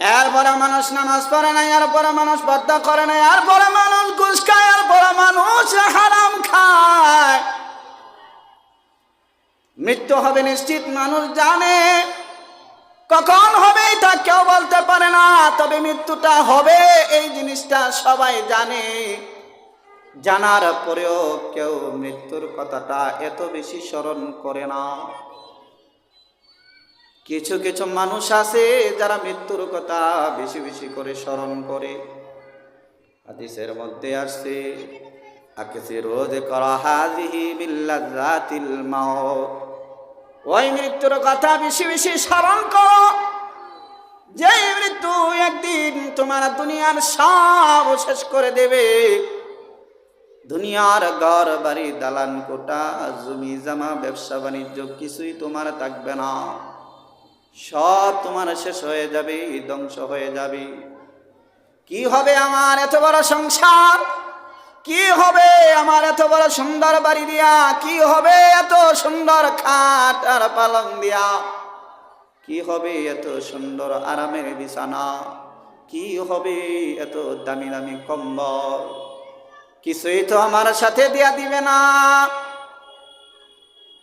এরপরে মানুষ নামাজ পড়ে না এরপরে মানুষ পর্দা করে না এরপরে মানুষ ঘুষ খায় আর এরপরে মানুষ হারাম খায়। মৃত্যু হবে নিশ্চিত, মানুষ জানে। কখন হবে তা কেউ বলতে পারে না, তবে মৃত্যুটা হবে, এই জিনিসটা সবাই জানে। জানার পরেও কেউ মৃত্যুর কথাটা এত বেশি স্মরণ করে না। কিছু কিছু মানুষ আছে যারা মৃত্যুর কথা বেশি বেশি করে স্মরণ করে। হাদিসের মধ্যে আসছে আকেসে রোজ করা হাজিহি বিল্লাজাতিল মাউত। ওই মৃত্যুর কথা বেশি বেশি স্মরণ করো। যে মৃত্যু একদিন তোমার দুনিয়ার সব শেষ করে দেবে। দুনিয়ার ঘর বাড়ি দালান কোটা জমি জামা ব্যবসা বাণিজ্য কিছুই তোমার থাকবে না। সব তোমার শেষ হয়ে যাবে, ধ্বংস হয়ে যাবে। কি হবে আমার এত বড় সংসার? কি হবে আমার এত বড় সুন্দর বাড়ি দিয়া? কি হবে এত সুন্দর খাট আর পালং দিয়া? কি হবে এত সুন্দর আরামের বিছানা? কি হবে এত দামি দামি কম্বল? কিছুই তো আমার সাথে দিয়া দিবে না।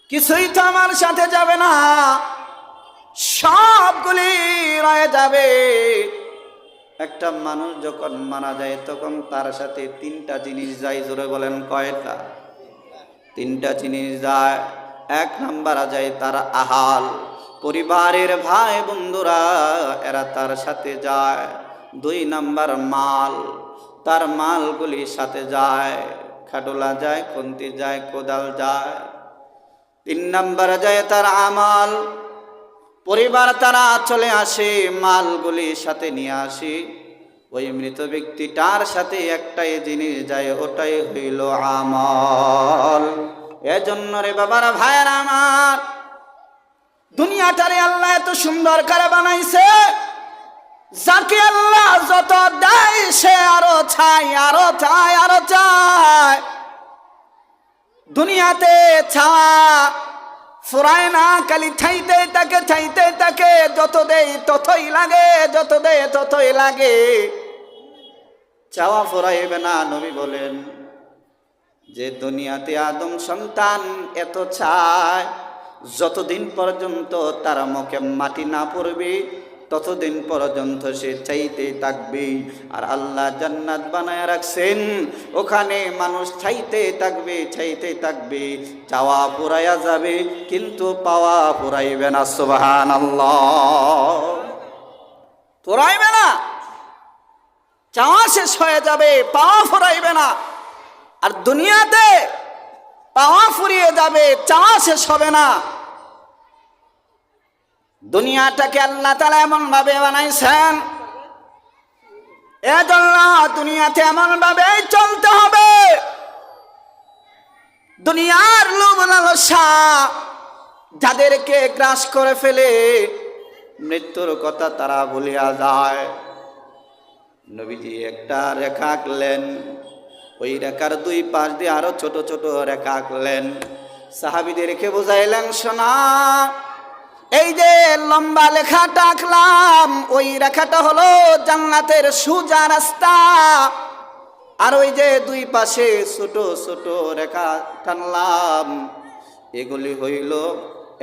কিছুই তো আমার সাথে যাবে না। সবগুলি রয়ে যাবে। একটা মানুষ যখন মারা যায়, তখন তার সাথে তিনটা জিনিস যায়, জোরে বলেন কয়টা? তিনটা জিনিস যায়। এক নাম্বার যায় তার আহাল। পরিবারের ভাই বন্ধুরা, এরা তার সাথে যায়। দুই নাম্বার মাল। তার মালগুলি সাথে যায়। খাটোলা যায়, খুন্তি যায়, কোদাল যায়। তিন নাম্বার যায় তার আমাল। পরিবার তারা চলে আসে, মালগুলি সাথে নিয়ে আসে। ওই মৃত ব্যক্তিটার সাথে একটাই জিনিস যায়, ওটাই হইল আমল। এজন্য রে বাবারা, ভাইয়ের আমার, দুনিয়াটারে আল্লাহ এত সুন্দর করে বানাইছে, যাকে আল্লাহ যত দেয়, সে আরও চায় আরও চায় আরও চায়। দুনিয়াতে ছাওয়া ফুরায় না খালি ছাইতে তাকে ছাইতে তাকে যত দেই ততই লাগে যত দেয় ততই লাগে। চাওয়া ফুরাইবে না, নবী বলেন, যে দুনিয়াতে আদম সন্তান এত চায়, যতদিন পর্যন্ত তার মুখে মাটি না পড়বে ততদিন পর্যন্ত সে চাইতে থাকবে। আর আল্লাহ জান্নাত বানায় রাখছেন। ওখানে মানুষ চাইতে থাকবে চাইতে থাকবে। চাওয়া পুরাইয়া যাবে, কিন্তু পাওয়া পুরাইবে না সুবাহান পুরাইবে না। চাওয়া শেষ হয়ে যাবে, পাওয়া ফুরাইবে না। আর দুনিয়াতে পাওয়া ফুরিয়ে যাবে, চাওয়া শেষ হবে না। দুনিয়াটাকে আল্লাহ তালা এমন ভাবে বানাইছেন দুনিয়াতে এমন ভাবে চলতে হবে। দুনিয়ার লোভ লালসা যাদেরকে গ্রাস করে ফেলে মৃত্যুর কথা তারা ভুলিয়া যায়। নবীজি একটা রেখা আঁকলেন, ওই রেখার দুই পাশ দিয়ে আরও ছোট ছোট রেখা আঁকলেন। সাহাবিদেরকে বুঝাইলেন, শোনা এই যে লম্বা লেখাটা আঁকলাম ওই রেখাটা হলো জান্নাতের সুজা রাস্তা। আর ওই যে দুই পাশে ছোট ছোট রেখা টানলাম, এগুলি হইল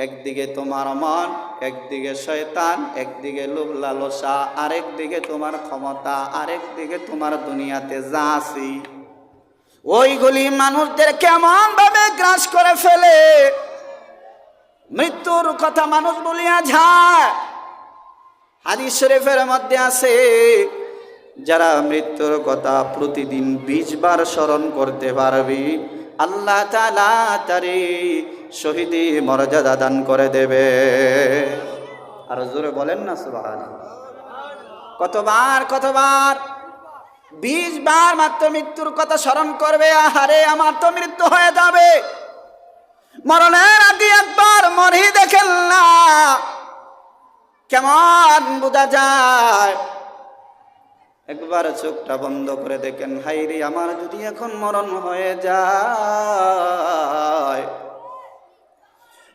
একদিকে তোমার মন, একদিকে শয়তান, একদিকে লোভ লালসা আরেক দিকে তোমার ক্ষমতা আরেক দিকে তোমার দুনিয়াতে যা আছি। ওইগুলি মানুষদের কেমন ভাবে গ্রাস করে ফেলে? মৃত্যুর কথা মানুষ বলিয়া যায়। হাদিস শরীফের মধ্যে আছে, যারা মৃত্যুর কথা প্রতিদিন বিশ বার স্মরণ করতে পারবি, আল্লাহ তালা তারে শহীদি মর্যাদা দান করে দেবে। আর জোরে বলেন না সুবাহান কতবার কতবার? বিশ বার মাত্র মৃত্যুর কথা স্মরণ করবে, আহারে, আমার তো মৃত্যু হয়ে যাবে। মরণের আগে একবার মরি দেখেন না। কেমন বোঝা যায়? একবার চোখটা বন্ধ করে দেখেন হাইরি আমার যদি এখন মরণ হয়ে যায়।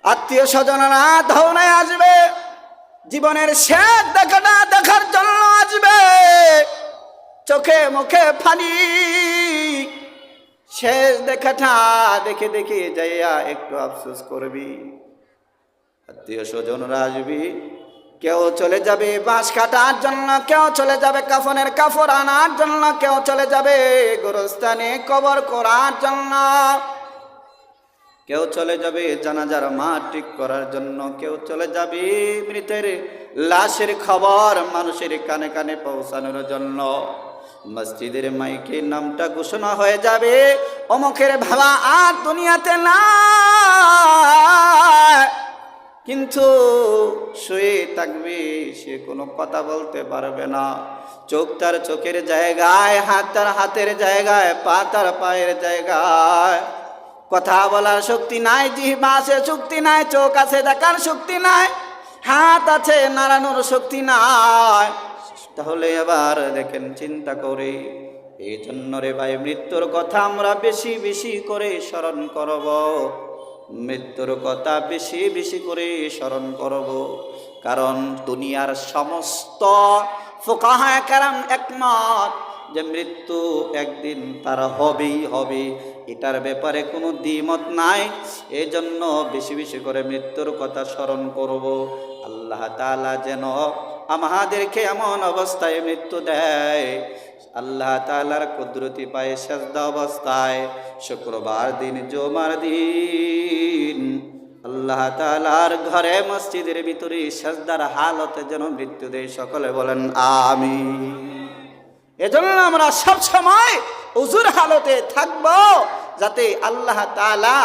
আত্মীয় স্বজনরা ধৌনায় আসবে, জীবনের শেষ দেখাটা দেখার জন্য আসবে। চোখে মুখে ফানি শেষ দেখাটা দেখে দেখে যাইয়া একটু আফসোস করবি। আত্মীয় স্বজনরা আসবি, কেউ চলে যাবে বাঁশ কাটার জন্য, কেউ চলে যাবে কাফনের কাফর আনার জন্য, কেউ চলে যাবে গোরস্থানে কবর করার জন্য। কেউ চলে যাবে জানাজার মা ঠিক করার জন্য, কেউ চলে যাবে মৃতের লাশের খবর মানুষের কানে কানে পৌঁছানোর জন্য। মসজিদের মাইকে নামটা ঘোষণা হয়ে যাবে। অমুকের ভাবা আর দুনিয়াতে না কিন্তু শুয়ে থাকবে, সে কোনো কথা বলতে পারবে না। চোখ তার চোখের জায়গায়, হাত তার হাতের জায়গায়, পা তার পায়ের জায়গায়। কথা বলার শক্তি নাই, জিহ্বা আছে শক্তি নাই, চোখ আছে দেখার শক্তি নাই, হাত আছে নাড়ানোর শক্তি নাই। তাহলে এবার দেখেন চিন্তা করে। এই জন্য রে ভাই, মৃত্যুর কথা আমরা বেশি বেশি করে স্মরণ করব। মৃত্যুর কথা বেশি বেশি করে স্মরণ করব। কারণ দুনিয়ার সমস্ত ফোকাহায় কারাম একমত যে মৃত্যু একদিন তার হবেই হবে। এটার ব্যাপারে কোনো দ্বিমত নাই। এই জন্য বেশি বেশি করে মৃত্যুর কথা স্মরণ করব। আল্লাহ তাআলা যেন আমাদেরকে এমন অবস্থায় মৃত্যু দেয়। আল্লাহ তালার কুদরতি পায়ে সেজদা অবস্থায়। শুক্রবার দিন, জমার দিন। আল্লাহ তাআলার ঘরে মসজিদের ভিতরে সেজদার হালতে যেন মৃত্যু দেয়, সকলে বলেন আমি এজন্য আমরা সব সময় উজুর হালতে থাকব, যাতে আল্লাহ তাআলা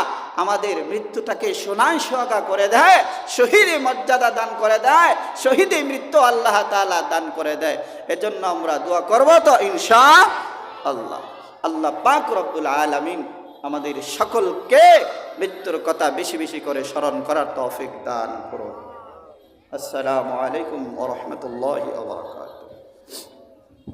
আমাদের মৃত্যুটাকে সোনায় সোহাগা করে দেয়, শহীদে মর্যাদা দান করে দেয়, শহীদে মৃত্যু আল্লাহ তাআলা দান করে দেয়। এজন্য আমরা দোয়া করব তো ইনশা আল্লাহ আল্লাহ পাক রব্বুল আলামিন আমাদের সকলকে মৃত্যুর কথা বেশি বেশি করে স্মরণ করার তৌফিক দান করুন। আসসালামু আলাইকুম ওয়া রাহমাতুল্লাহি ওয়া বারাকাতুহু।